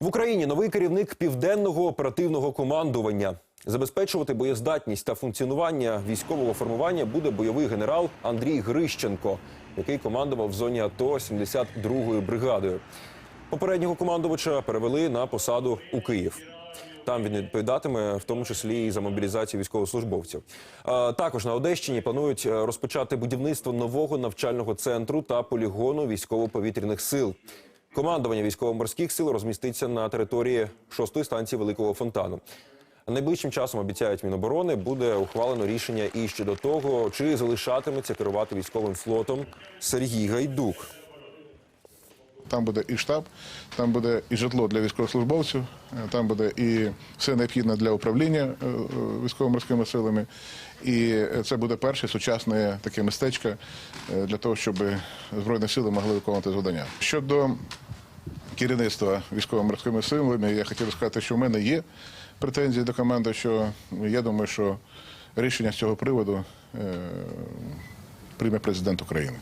В Україні новий керівник південного оперативного командування. Забезпечувати боєздатність та функціонування військового формування буде бойовий генерал Андрій Грищенко, який командував в зоні АТО 72-ю бригадою. Попереднього командувача перевели на посаду у Київ. Там він відповідатиме в тому числі і за мобілізацію військовослужбовців. Також на Одещині планують е, розпочати будівництво нового навчального центру та полігону військово-повітряних сил. Командування військово-морських сил розміститься на території шостої станції Великого Фонтану. Найближчим часом обіцяють Міноборони буде ухвалено рішення і щодо того, чи залишатиметься керувати військовим флотом Сергій Гайдук. Там буде і штаб, там буде і житло для військовослужбовців, е, там буде і все необхідне для управління е, е, військово-морськими силами. І це буде перше сучасне таке містечко для того, щоб Збройні сили могли виконувати завдання. Щодо керівництва військово-морськими силами, я хотів сказати, що в мене є претензії до команди, що я думаю, що рішення з цього приводу прийме президент України.